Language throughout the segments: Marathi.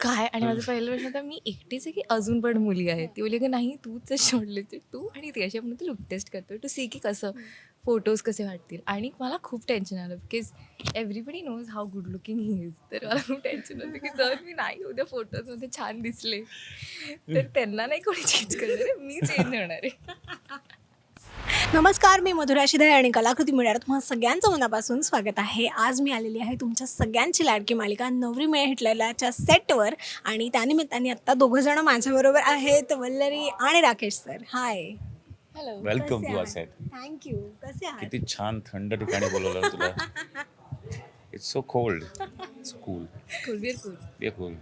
काय? आणि माझा पहिला प्रश्न होता मी एकटीच आहे की अजून पण मुली आहेत ती बोलली की नाही तूच शोधले ते तू आणि ती अशी आपण तू लुक टेस्ट करतोय टू सी की कसं फोटोज कसे वाटतील? आणि मला खूप टेन्शन आलं because everybody knows how good looking he is तर मला खूप टेन्शन होतं की जर मी नाही उद्या फोटोजमध्ये छान दिसले तर त्यांना नाही कोणी चेंज करणार आहे मी चेंज होणार आहे. नमस्कार मी मधुरा शिदे आणि कलाकृती मिळणार तुम्हाला सगळ्यांचं मनापासून स्वागत आहे. आज मी आलेली आहे तुमच्या सगळ्यांची लाडकी मालिका नवरी मिळे हिटलेल्याच्या सेटवर आणि त्यानिमित्ताने आत्ता दोघं जण माझ्याबरोबर आहेत वल्लरी आणि Rakesh sir. Hi hello welcome to set thank you कसे आहात? किती छान थंड ठिकाणी बोलवलं तुला. It's so cold it's cool cool beer cool be cool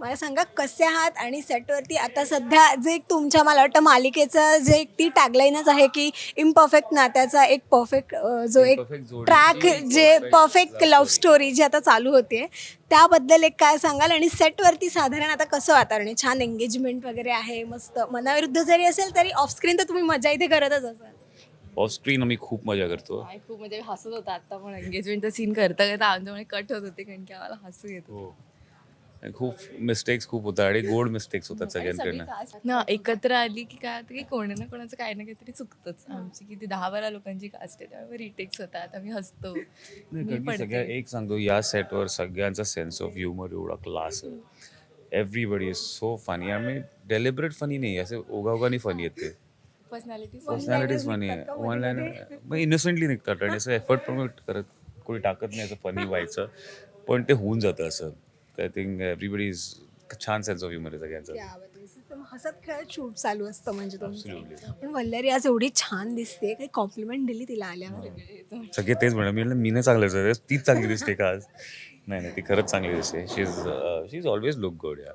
मला सांगा कसे आहात आणि सेटवरती आता सध्या जे एक तुमच्या मला वाटतं मालिकेचं जे एक ती टॅगलाईनच आहे की इम्परफेक्ट नात्याचा एक परफेक्ट जो एक ट्रॅक जे परफेक्ट लव्ह. स्टोरी जी आता चालू होते त्याबद्दल एक काय सांगाल? आणि सेटवरती साधारण आता कसं वातावरण आहे? छान एंगेजमेंट वगैरे आहे मस्त मनाविरुद्ध जरी असेल तरी ऑफस्क्रीन तर तुम्ही मजा इथे करतच असाल. ऑफ स्क्रीन आम्ही खूप मजा करतो. खूप म्हणजे हसत होता आता पण एंगेजमेंटचा सीन करता करता आमच्यामुळे कट होत होते कारण की आम्हाला हसू येत. हो. खूप मिस्टेक्स खूप होतात आणि गोड मिस्टेक्स होतात सगळ्यांकडनं. ना एकत्र आली की काय होतं की कोणी ना कोणाचं काही ना काहीतरी चुकतंच. आमची किती दहा बारा लोकांची कास्ट आहे त्यामुळे रिटेक्स होतात आम्ही हसतो. मी पडते. सगळ्या एक सांगतो या सेटवर सगळ्यांचा सेन्स ऑफ ह्युमर एवढा क्लास आहे. एव्हरीबडी इज सो फनी आणि डेलिबरेट फनी नाही असे ओघाओघानी फनी आहेत ते. पर्सनॅलिटी पर्सनॅलिटीज फनी आहे. वन लाईन मग इनोसेंटली निघतात आणि असं एफर्ट पण करत कोणी टाकत नाही असं फनी व्हायचं. पण ते होऊन जातं असं. आय थिंक एव्हरीबडी इज छान सेन्स ऑफ ह्युमर आहे सगळ्यांचा. क्या बात आहे. एकदम हसत खेळत शूट चालू असतं म्हणजे तुमचं. Absolutely. पण वल्लरी आज एवढी छान दिसते काही कॉम्प्लिमेंट दिली तिला आल्यावर? सगळे तेच म्हणा मी म्हणलं, मी नाही चांगलं दिसते तीच चांगली दिसते का आज? नाही नाही ती खरंच चांगली दिसते. She is she is always look good yeah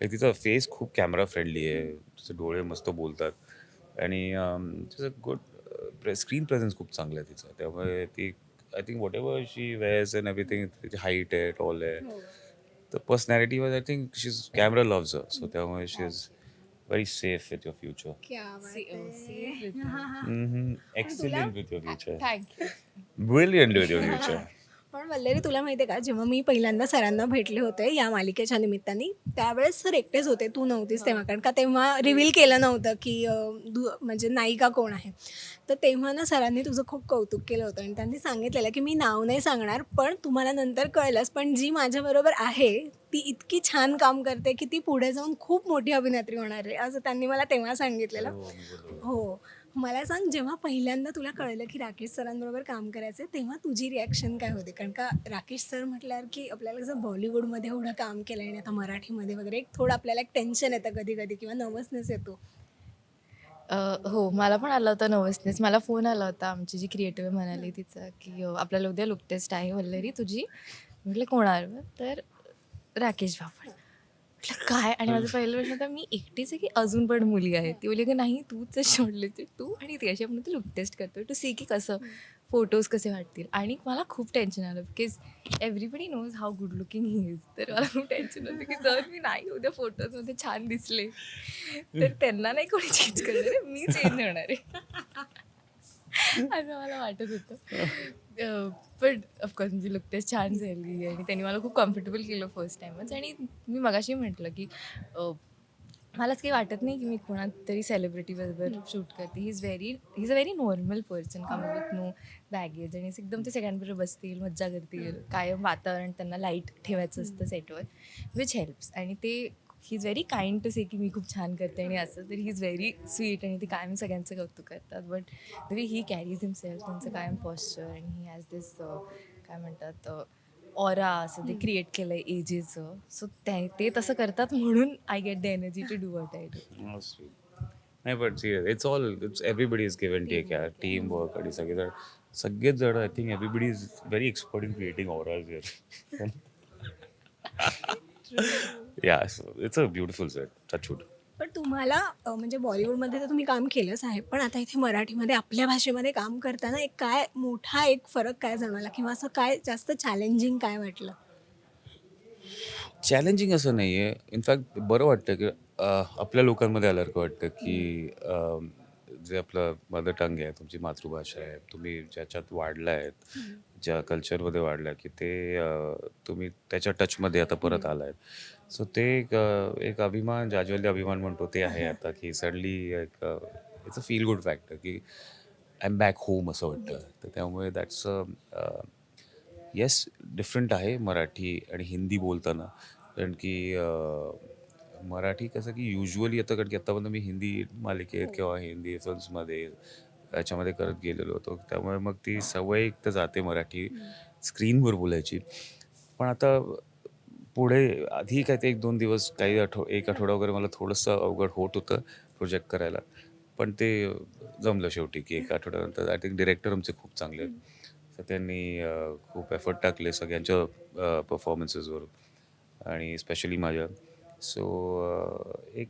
Like, तिचा फेस खूप कॅमेरा फ्रेंडली आहे. तिचे डोळे मस्त बोलतात. आणि तिचं गुड स्क्रीन प्रेझेन्स खूप चांगलं आहे तिचं. त्यामुळे ती I think whatever she wears and everything तिची हाईट आहे टॉल आहे. तर personality was I think she is camera loves so त्यामुळे she is very safe with your future क्या बात Mm-hmm. Excellent with your future thank you brilliant with your future पण वल्लरी तुला माहिती आहे का जेव्हा मी पहिल्यांदा सरांना भेटले होते या मालिकेच्या निमित्ताने त्यावेळेस सर एकटेच होते तू नव्हतीस तेव्हा. कारण का तेव्हा रिव्हील केलं नव्हतं की दु- म्हणजे नायिका कोण आहे. तर तेव्हा ना सरांनी तुझं खूप कौतुक केलं होतं आणि त्यांनी सांगितलेलं की मी नाव नाही सांगणार पण तुम्हाला नंतर कळलंच पण जी माझ्याबरोबर आहे ती इतकी छान काम करते की ती पुढे जाऊन खूप मोठी अभिनेत्री होणार आहे असं त्यांनी मला तेव्हा सांगितलेलं. हो. मला सांग जेव्हा पहिल्यांदा तुला कळलं की राकेश सरांबरोबर काम करायचं तेव्हा तुझी रिॲक्शन काय होते? कारण का राकेश सर म्हटल्यावर की आपल्याला जर बॉलिवूडमध्ये एवढं काम केलं आणि आता मराठीमध्ये वगैरे एक थोडं आपल्याला एक टेन्शन येतं कधी कधी किंवा नर्वसनेस येतो. हो मला पण आला होता नर्वसनेस मला फोन आला होता आमची जी क्रिएटिव्ह म्हणाली तिचं की आपल्याला उद्या लुक टेस्ट आहे वल्लरी तुझी. म्हटलं कोणार तर राकेश बापट. म्हटलं काय? आणि माझा पहिला प्रश्न होता मी एकटीच आहे की अजून पण मुली आहेत ती बोलली की नाही तूच शोधले ते तू आणि ती अशी आपण तू लुक टेस्ट करतोय टू सी की कसं फोटोज कसे वाटतील? आणि मला खूप टेन्शन आलं because everybody knows how good looking he is तर मला खूप टेन्शन होतं की जर मी नाही उद्या फोटोजमध्ये छान दिसले तर त्यांना नाही कोणी चेंज करणार आहे मी चेंज होणार आहे. असं मला वाटत होतं. पण ऑफकोर्स म्हणजे लुक टेस्ट छान झाली आणि त्यांनी मला खूप कम्फर्टेबल केलं फर्स्ट टाइमच आणि मी मगाशी म्हटलं की मलाच काही वाटत नाही की मी कोणात तरी सेलिब्रिटीबरोबर शूट करते. He is very he is a very normal person come with no baggage आणि एकदम ते सगळ्यांबरोबर बसतील मज्जा करतील कायम वातावरण त्यांना लाइट ठेवायचं असतं सेटवर विच हेल्प्स आणि ते he is very kind to say की मी खूप छान करते आणि असं तर ही इज व्हेरी स्वीट आणि ते कायम सगळ्यांचं कौतुक करतात. But the way he carries himself त्यांचं कायम पॉस्चर आणि ही हॅज दिस काय म्हणतात ऑरा असं ते क्रिएट केलं आहे एजेचं सो ते तसं करतात म्हणून I get the energy to do what I do नाही but it's all it's everybody is given take yeah team work आणि सगळे जण सगळेच जण I think everybody is very expert in creating here yeah it's a beautiful set touchwood पण तुम्हाला अं, म्हणजे बॉलिवूडमध्ये तर तुम्ही काम केलंच आहे पण आता इथे मराठीमध्ये आपल्या भाषेमध्ये काम करताना एक काय मोठा एक फरक काय जाणवला? किंवा असं काय जास्त चॅलेंजिंग काय वाटलं? चॅलेंजिंग असं नाही आहे इनफॅक्ट बरं वाटतं की आपल्या लोकांमध्ये आल्यासारखं वाटतं की जे आपलं मदर टंग आहे तुमची मातृभाषा आहे तुम्ही ज्याच्यात वाढला आहेत ज्या कल्चरमध्ये वाढला की ते अ, तुम्ही त्याच्या टचमध्ये आता परत आला आहेत सो ते एक अ, एक अभिमान जाज्वल्य अभिमान म्हणतो ते आहे आता की सडनली एक it's a feel good factor की आय एम बॅक होम असं वाटतं. तर त्यामुळे दॅट्स येस डिफरंट आहे मराठी आणि हिंदी बोलताना. कारण की अ, मराठी कसं की युजली आता कारण की आत्तापर्यंत मी हिंदी मालिकेत किंवा हिंदी फिल्म्समध्ये याच्यामध्ये करत गेलेलो होतो. त्यामुळे मग ती सवय एक तर जाते मराठी स्क्रीनवर बोलायची. पण आता पुढे आधी काय ते एक दोन दिवस काही आठव एक आठवडा वगैरे मला थोडंसं अवघड होत होतं प्रोजेक्ट करायला. पण ते जमलं शेवटी की एक आठवड्यानंतर. आय थिंक डिरेक्टर आमचे खूप चांगले तर त्यांनी खूप एफर्ट टाकले सगळ्यांच्या परफॉर्मन्सेसवर आणि स्पेशली माझ्या. सो एक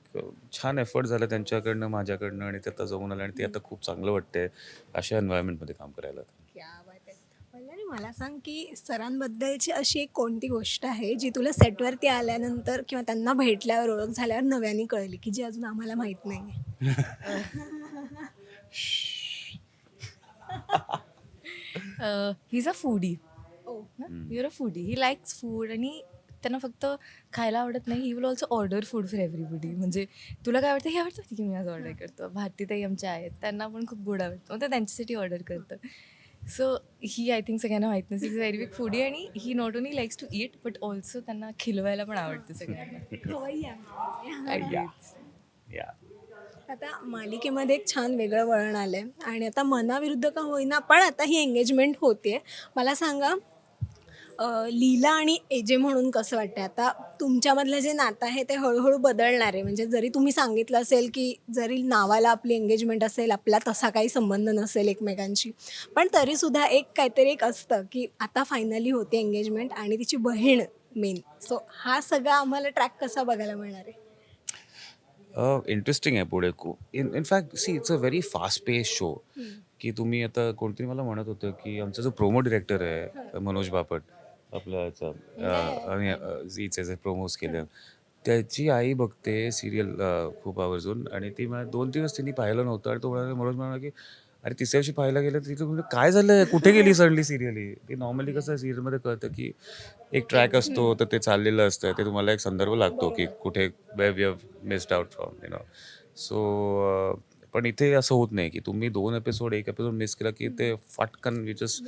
छान एफर्ट झालं त्यांच्याकडनं माझ्याकडनं आणि ते आता जमून आलं आणि ते आता खूप चांगलं वाटतंय अशा एन्व्हायरमेंटमध्ये काम करायला. क्या बात आहे. वल्लरी मला सांग की सरांबद्दलची अशी एक कोणती गोष्ट आहे जी तुला सेटवरती आल्यानंतर किंवा त्यांना भेटल्यावर ओळख झाल्यावर नव्याने कळली की जी अजून आम्हाला माहीत नाही he is a foodie oh you're a foodie he likes food आणि त्यांना फक्त खायला आवडत नाही. He will also order food for everybody म्हणजे तुला काय आवडतं? हे आवडतं की मी आज ऑर्डर करतो. भारतीताई आमच्या आहेत. त्यांना पण खूप गोड आवडतं. मग ते त्यांच्यासाठी ऑर्डर करतं. सो ही आय थिंक सगळ्यांना माहीत नसेल इज व्हेरी बिग फूडी आणि he not only likes to eat but also त्यांना खिलवायला पण आवडते सगळ्यांना. आता मालिकेमध्ये एक छान वेगळं वळण आलंय. आणि आता मनाविरुद्ध का होईना पण आता ही एंगेजमेंट होते मला सांगा लीला आणि एजे म्हणून कसं वाटतं आता तुमच्यामधलं जे नातं आहे ते हळूहळू बदलणार आहे. म्हणजे जरी तुम्ही सांगितलं असेल की जरी नावाला आपली एंगेजमेंट असेल आपला तसा काही संबंध नसेल एकमेकांशी पण तरीसुद्धा एक काहीतरी एक असतं की आता फायनली होते एंगेजमेंट आणि तिची बहीण मेन सो हा सगळा आम्हाला ट्रॅक कसा बघायला मिळणार आहे? इंटरेस्टिंग आहे पुढे खूप. In in fact see it's a very fast pace show की तुम्ही आता कोणतरी मला म्हणत होतं की आमचा जो प्रोमो डिरेक्टर आहे मनोज बापट आपला याचा झीचे जे प्रोमोज केले. त्याची आई बघते सिरियल खूप आवर्जून. आणि ती मला दोन दिवस तिने पाहिलं नव्हतं. आणि तो म्हणाला मनोज म्हणाला की अरे तिसऱ्या दिवशी पाहायला गेलं तर तिथं म्हणजे काय झालं कुठे गेली सडली सिरियल ही? ते नॉर्मली कसं सिरियलमध्ये कळतं की एक ट्रॅक असतो तर ते चाललेलं असतं. ते तुम्हाला एक संदर्भ लागतो की कुठे we we have missed out from you know so पण इथे असं होत नाही की तुम्ही दोन एपिसोड एक एपिसोड मिस केला की ते फाटकन जस्ट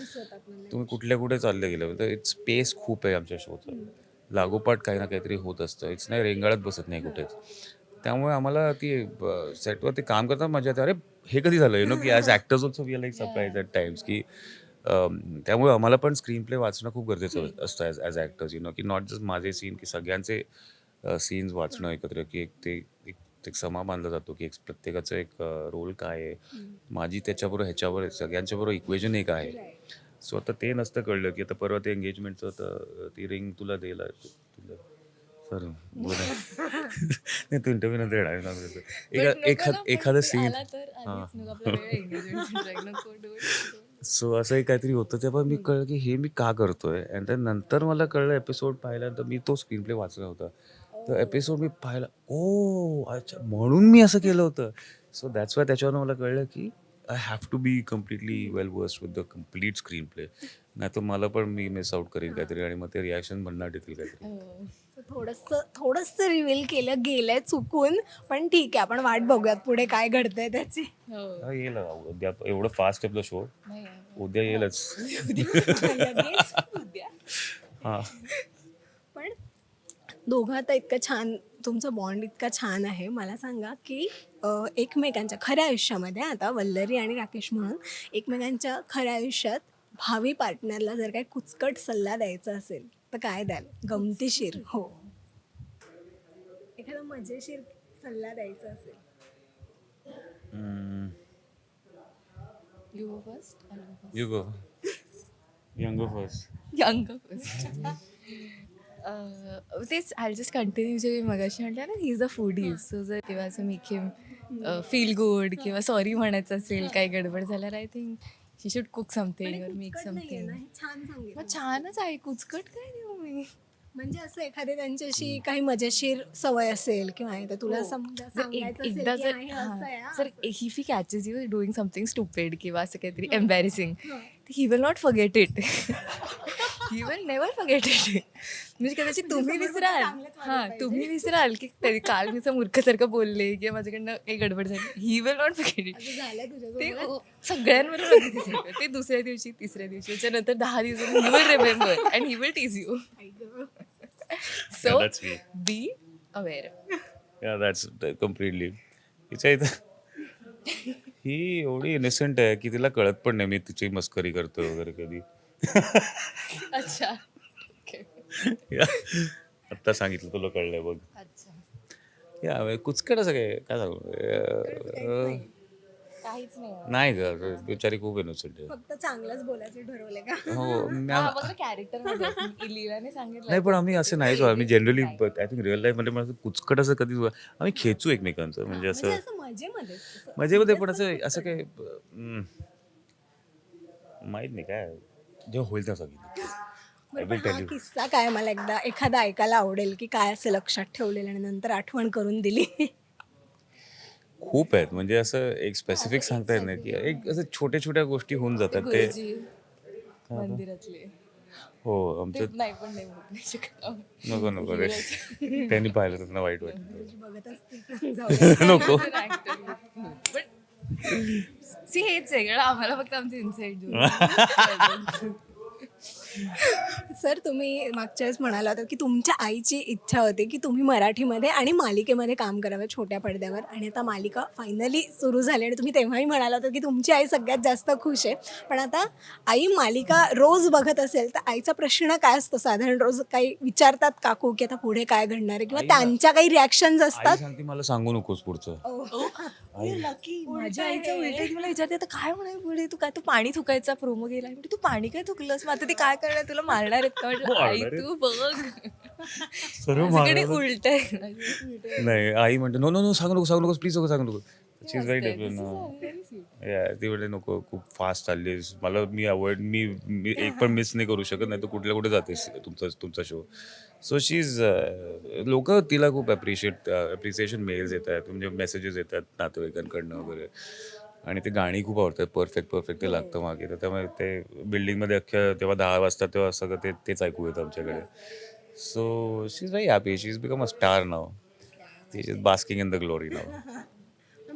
तुम्ही कुठल्या कुठे चालले गेले. म्हणजे इट्स स्पेस खूप आहे आमच्या शोचं लागोपाठ काही ना काहीतरी होत असतं. इट्स नाही रेंगाळत बसत नाही कुठेच त्यामुळे आम्हाला ती सेटवर ते काम करताना मजा येते. अरे हे कधी झालं? यु नो की as actors also we are like surprise at times की त्यामुळे आम्हाला पण स्क्रीन प्ले वाचणं खूप गरजेचं असतं as as actors you know की नॉट जस्ट माझे सीन की सगळ्यांचे सीन्स वाचणं एकत्र की एक ते एक एक समा बांधला जातो की एक प्रत्येकाचं एक रोल काय आहे. माझी त्याच्याबरोबर ह्याच्यावर सगळ्यांच्याबरोबर इक्वेजन एक आहे. सो आता ते नसतं कळलं की आता परवा ते एंगेजमेंटचं तर ती रिंग तुला दिला तुला सर बोला. नाही तू इंटरव्ह्यू नंतर येणार ना एका एखाद एखादं सीन सो असं एक काहीतरी होतं तेव्हा मी कळलं की हे मी का करतोय? आणि त्या नंतर मला कळलं एपिसोड पाहिल्यानंतर मी तो स्क्रीन प्ले वाचला होता. तर एपिसोड मी पाहिला. ओ अच्छा. म्हणून मी असं केलं होतं. सो दॅट्स वाय त्याच्यावर मला कळलं की I have to be completely well verse with the complete screenplay नाही तर मला पण मी मिस आउट करीन काहीतरी आणि मग ते रिॲक्शन म्हणणार देतील काहीतरी. थोडंसं थोडंसं रिव्हील केलं गेलंय चुकून. पण ठीक आहे आपण वाट बघूयात पुढे काय घडतंय त्याची. हा, येईल हा, उद्या एवढं फास्ट आपलं शो उद्या येईलच. हा. दोघं आता इतकं छान तुमचा बॉन्ड इतका छान आहे. मला सांगा की एकमेकांच्या खऱ्या आयुष्यामध्ये आता वल्लरी आणि राकेश म्हणून एकमेकांच्या खऱ्या आयुष्यात भावी पार्टनरला जर काही कुचकट सल्ला द्यायचा असेल तर काय द्याल? गमतीशीर. हो. एखादा मजेशीर सल्ला द्यायचा असेल. You go first you go young go first young first तेच आय जस्ट कंटिन्यू जे मी मगाशी म्हटलं ना he is a foodie so जर तेव्हा असं मेक हिम फील गुड किंवा सॉरी म्हणायचं असेल काही गडबड झाल्यावर I think he should cook something और मेक समथिंग मग छानच आहे कुचकट काय देऊ मी? म्हणजे असं एखादी त्यांच्याशी काही मजेशीर सवय असेल किंवा आहे तर तुला हो. एकदा जर जर if he catches you doing something stupid किंवा असं काहीतरी embarrassing he. Will not forget it he will never forget it म्हणजे कदाचित तुम्ही समोर विसराल. हां. तुम्ही विसराल की तरी काल मी असं मूर्खसारखं बोलले किंवा माझ्याकडनं काही गडबड झाली. He will not forget it ते होतं ते दुसऱ्या दिवशी तिसऱ्या दिवशी त्याच्यानंतर दहा दिवसांनी he will remember and he will tease you. So. Be aware yeah that's completely हिच्या इथं ही एवढी इनोसेंट आहे की तिला कळत पण नाही मी तिची मस्करी करतो वगैरे कधी. अच्छा. या, आत्ता सांगितलं तुला कळलंय बघ. अच्छा. या कुचकट असं काय काय सांगू अं, काहीच नाही नाही ग बिचारी खूप इनोसेंट आहे फक्त चांगलंच बोलायचं ठरवलंय का? हो कॅरेक्टरमध्ये सांगितलं नाही पण आम्ही असं नाही आम्ही जनरली आय थिंक रिअल लाईफमध्ये मला असं कुचकट असं कधी आम्ही खेचू एकमेकांचं म्हणजे म्हणजे असं असं मजेमध्ये. मजेमध्ये पण असं असं काय हम्म, माहीत नाही काय. जेव्हा होईल तेव्हा सांगितलं. बरं, पण हा. किस्सा काय मला एकदा एखादा ऐकायला आवडेल की काय असं लक्षात ठेवलेलं आणि नंतर आठवण करून दिली? खूप आहेत. म्हणजे असं एक स्पेसिफिक सांगता येत नाही की एक असं छोट्या छोट्या गोष्टी होऊन जातात. ते गुरुजी मंदिरातले. हो ते आमचं नाही पण नाही होत नाही शकत. नको नको रे त्यांनी पाहिलं तर त्यांना वाईट वाटतं. बघत असते जाऊ दे. नको. सी हेच आहे कारण आम्हाला फक्त आमचे इन्साइड सर तुम्ही मागच्या वेळेस म्हणाला होता की तुमच्या आईची इच्छा होती की तुम्ही मराठीमध्ये आणि मालिकेमध्ये काम करावं छोट्या पडद्यावर. आणि आता मालिका फायनली सुरू झाली आणि तुम्ही तेव्हाही म्हणाला होता की तुमची आई सगळ्यात जास्त खुश आहे. पण आता आई मालिका रोज बघत असेल तर आईचा प्रश्न काय असतो? साधारण रोज काही विचारतात काकू की आता पुढे काय घडणार आहे? किंवा त्यांच्या काही रिॲक्शन्स आई असतात? मला सांगू नकोस पुढचं. लकी माझ्या आईचं उलट मला विचारते आता काय म्हणाल पुढे? तू काय तू पाणी थुकायचा प्रोमो गेला? मी म्हणते, तू पाणी काय थुकलंस? मग आता ती काय करणार? तुला मारणार आहेत का? म्हटलं आई? तू बघ. सर्व मारणार. माझ्याकडे उलट आहे. नाही आई म्हणते नो नो नो सांगू नको सांगू नकोस प्लीज नको सांगू नको शी इज व्हेरी sweet. या ती म्हणजे नको खूप फास्ट चालली आहेस. मला मी अवॉइड मी मी एक पण मिस नाही करू शकत नाही तर कुठल्या कुठे जातेस तुमचा तुमचा शो सो शी इज लोक तिला खूप अप्रिशिएट अप्रिसिएशन मेल्स येत आहेत म्हणजे मेसेजेस येतात नातेवाईकांकडनं वगैरे. आणि ते गाणी खूप आवडतात. परफेक्ट परफेक्ट ते लागतं मागे. तर त्यामुळे ते बिल्डिंगमध्ये अख्ख्या तेव्हा दहा वाजता तेव्हा सगळं ते तेच ऐकू येतं आमच्याकडे. So she is very happy she is become a star now ती is basking in the glory now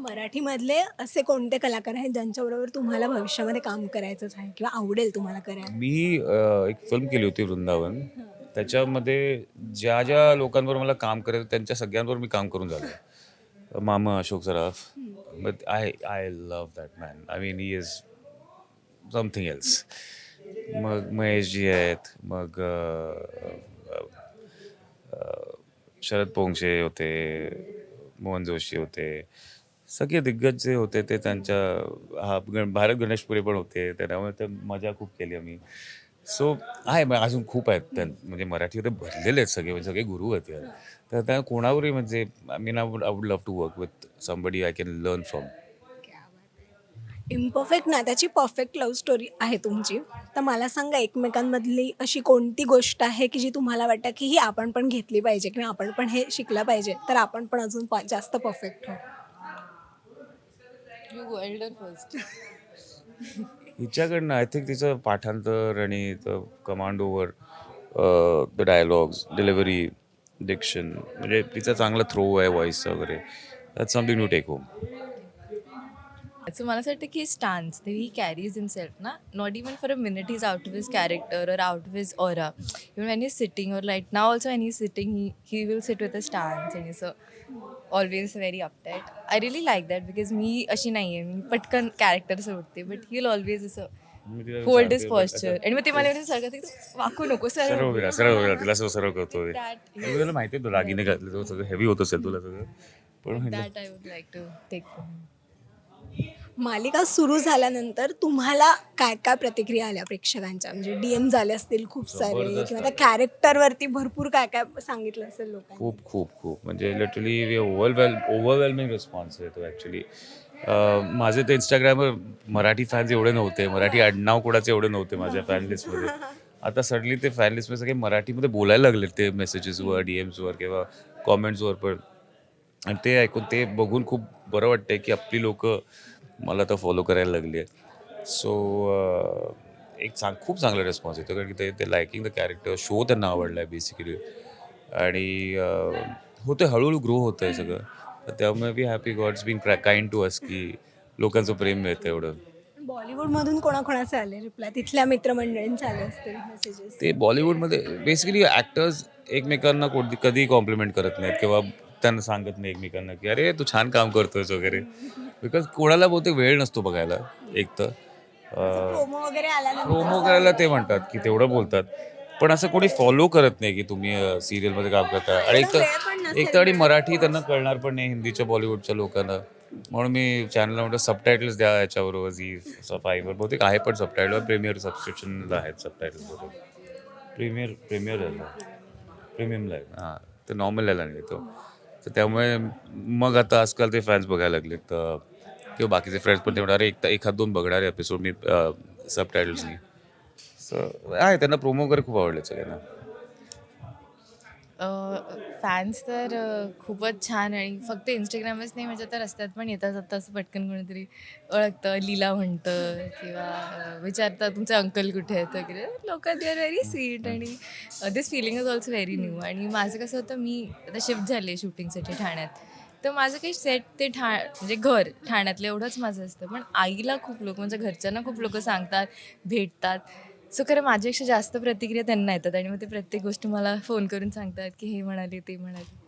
मराठीमधले असे कोणते कलाकार आहेत ज्यांच्याबरोबर तुम्हाला भविष्यामध्ये काम करायचंच आहे किंवा आवडेल तुम्हाला करायला? मी अ, एक फिल्म केली होती वृंदावन. त्याच्यामध्ये ज्या ज्या लोकांवर मला काम करायचं त्यांच्या सगळ्यांवर मी काम करून झालो. मामा Ashok Saraf. But I I love that man I mean he is something else मग महेशजी आहेत मग अ, अ, शरद पोंक्षे होते मोहन जोशी होते सगळे दिग्गज जे होते ते त्यांच्या हा गण भारत गणेशपुरे पण होते त्यामुळे तर मजा खूप केली आम्ही. सो आहे मग अजून खूप आहेत त्या म्हणजे मराठी होते भरलेले आहेत सगळे म्हणजे सगळे गुरु आहेत यार तर त्या कोणावरही म्हणजे I mean I would I would love to work with somebody I can learn from imperfect नात्याची परफेक्ट लव्ह स्टोरी आहे तुमची. तर मला सांगा एकमेकांमधली अशी कोणती गोष्ट आहे की जी तुम्हाला वाटतं की ही आपण पण घेतली पाहिजे किंवा आपण पण हे शिकलं पाहिजे तर आपण पण अजून प- जास्त परफेक्ट हो You go elder first. हिच्याकडनं आय थिंक तिचं पाठांतर आणि command over the dialogues delivery diction म्हणजे तिचा चांगला थ्रो आहे व्हॉइस वगैरे. That something to take home so मला असं वाटतं की स्टान्स ते ही कॅरीज हिमसेल्फ ना. Not even for a minute is out of his character or out of his aura even when is sitting or light now also when is sitting he he will sit with a stance आणि असं always very update I really like that because मी अशी नाही आहे मी पटकन कॅरेक्टर सोडते बट ही ऑलवेज असं होल्ड इज पॉस्चर आणि मग ते मला वाकू नको सर. उभी राहा. तिला असं सरळ करतो तुला माहिती आहे तो दागिने घातले तो सगळं हेवी होत असेल तुला सगळं. पण म्हणलं, that I would like to take मालिका सुरू झाल्यानंतर तुम्हाला काय काय प्रतिक्रिया आल्या प्रेक्षकांच्या? म्हणजे डीएम झाले असतील खूप सारे जबरदस्त किंवा त्या कॅरेक्टरवरती भरपूर काय काय सांगितलं असेल लोकांनी? खूप खूप खूप. म्हणजे लिटरली ओव्हरवेल ओव्हरवेल्मिंग रिस्पॉन्स आहे तो ॲक्च्युली माझे ते इंस्टाग्रामवर मराठी फॅन्स एवढे नव्हते. मराठी आडनाव कोणाचे एवढे नव्हते माझ्या फॅन लिस्टमध्ये आता सडनली ते फॅन लिस्टमध्ये सगळे मराठीमध्ये बोलायला लागले ते मेसेजेसवर डी एम्सवर किंवा कॉमेंट्सवर पण. आणि ते ऐकून ते बघून खूप बरं वाटतंय की आपली लोक मला आता फॉलो करायला लागली आहे. सो एक चांग खूप चांगला रिस्पॉन्स येतो. कारण की ते ते लायकिंग द कॅरेक्टर शो त्यांना आवडला आहे बेसिकली आणि होतं हळूहळू ग्रो होतं आहे सगळं. तर त्यामुळे be happy god's been kind to us की लोकांचं प्रेम मिळतं एवढं. बॉलिवूडमधून कोणाकोणाचे आले रिप्लाय तिथल्या मित्रमंडळींचे आले असतील मेसेजेस ते बॉलिवूडमध्ये बेसिकली ॲक्टर्स एकमेकांना कोणती कधी कॉम्प्लिमेंट करत नाहीत किंवा त्यांना सांगत नाही एकमेकांना की अरे तू छान काम करतोयस वगैरे. बिकॉज कोणाला बहुतेक वेळ नसतो बघायला एक तर. प्रोमो वगैरे आल्यानंतर प्रोमो करायला ते म्हणतात की तेवढं बोलतात. पण असं कोणी फॉलो करत नाही की तुम्ही सिरियलमध्ये काम करता. आणि एक तर एक तर आणि मराठी त्यांना कळणार पण नाही हिंदीच्या बॉलिवूडच्या लोकांना. म्हणून मी चॅनलला म्हणतो सबटायटल्स द्या याच्याबरोबर झी फाईव्हवर बहुतेक आहे पण सबटायटल प्रीमियर सबस्क्रिप्शनला आहेत सबटायटल्स बहुतेक प्रीमियर प्रीमियरला प्रीमियमला आहे. हां ते नॉर्मलला नाही तो. तर त्यामुळे मग आता आजकाल ते फॅन्स बघायला लागले तर किंवा बाकीचे फ्रेंड्स पण ते म्हणणार एक एखाद दोन बघणारे एपिसोड मी सबटायटल्सनी सो आहे त्यांना प्रोमो वगैरे खूप आवडले सगळ्यांना. फॅन्स तर खूपच छान आणि फक्त इंस्टाग्रामच नाही म्हणजे तर रस्त्यात पण येतात जातात असं पटकन कोणीतरी ओळखतं लीला म्हणतं किंवा अ, विचारतात तुमचे अंकल कुठे आहेत? वगैरे. लोक दे आर व्हेरी स्वीट आणि this feeling is also very new आणि माझं कसं होतं मी आता शिफ्ट झाले शूटिंगसाठी ठाण्यात. तर माझं काही सेट ते ठा म्हणजे घर ठाण्यातलं एवढंच माझं असतं. पण आईला खूप लोक म्हणजे घरच्यांना खूप लोक सांगतात भेटतात. सो खरं माझ्यापेक्षा जास्त प्रतिक्रिया त्यांना येतात आणि मग ते प्रत्येक गोष्ट मला फोन करून सांगतात की हे म्हणाले ते म्हणाले.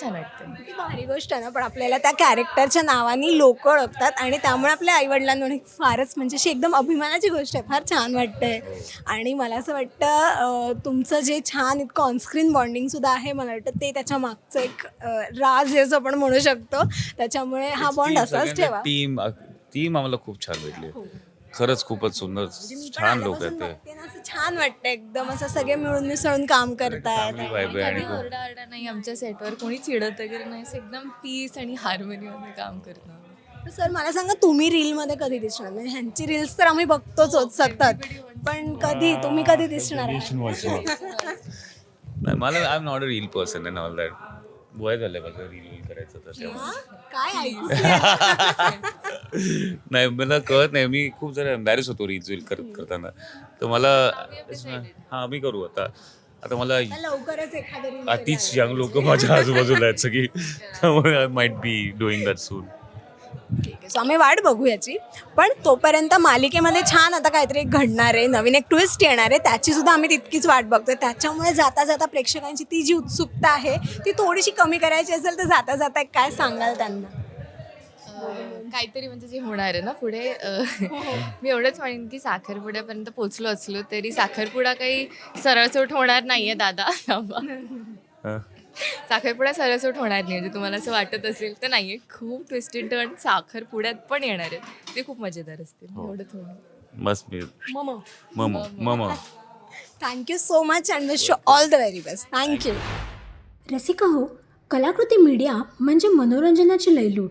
छान वाटतं किती भारी गोष्ट आहे ना पण आपल्याला त्या कॅरेक्टरच्या नावाने लोक ओळखतात आणि त्यामुळे आपल्या आईवडिलांना फारच म्हणजे अशी एकदम अभिमानाची गोष्ट आहे. फार छान वाटतंय. आणि मला असं वाटतं अं, तुमचं जे छान इतकं ऑनस्क्रीन बॉन्डिंग सुद्धा आहे मला वाटतं ते त्याच्या मागचं एक अं, राज आहे असं आपण म्हणू शकतो. त्याच्यामुळे हा बॉन्ड असाच ठेवा. टीम टीम आम्हाला खूप छान भेटली. खरंच खूपच सुंदर छान लोक आहेत ते. बघते ना, असं छान वाटतं एकदम. असं सगळे मिळून मिसळून काम करतायत. आहे आणि खूप ओरडाआरडा नाही आमच्या सेटवर कोणी चिडत वगैरे नाही. असं एकदम पीस आणि हार्मोनीमध्ये काम करणं तर सर मला सांगा तुम्ही रीलमध्ये कधी दिसणार? म्हणजे ह्यांची रील्स तर आम्ही बघतोच होत सतत. पण कधी? तुम्ही कधी दिसणार आहात? नाही मला I am not a reel person and all that वय माझं रील करायचं तर तेव्हा. काय ऐकू नाही मला कळत नाही. मी खूप जरा एम्बॅरेस होतो रील्स रील करत करताना. तर मला हा मी करू आता. आता मला लवकरच एखादं reel अतिच यंग लोक माझ्या आजूबाजूला आहेत सगळी. त्यामुळे I might be doing that soon ठीक आहे. सो आम्ही वाट बघू याची. पण तोपर्यंत मालिकेमध्ये छान आता काहीतरी एक घडणार आहे. नवीन एक ट्विस्ट येणार आहे. त्याची सुद्धा आम्ही तितकीच वाट बघतोय. त्याच्यामुळे जाता जाता प्रेक्षकांची ती जी उत्सुकता आहे ती थोडीशी कमी करायची असेल तर जाता जाता काय सांगाल त्यांना? काहीतरी म्हणजे जे होणार आहे ना पुढे मी एवढंच म्हणेन की साखरपुड्यापर्यंत पोचलो असलो तरी साखरपुडा काही सरळसोट होणार नाहीये दादा. साखरपुडा सरळसोट होणार नाही म्हणजे तुम्हाला असं वाटत असेल तर नाहीये. खूप ट्विस्टेड टर्न साखरपुड्यात पण येणार आहेत ते खूप मजेदार असतील. एवढंच होणार मस्त मी. मम. मम. मम. Thank you so much and wish you all the very best thank you Rasika हो कलाकृती मीडिया म्हणजे मनोरंजनाची लयलूट.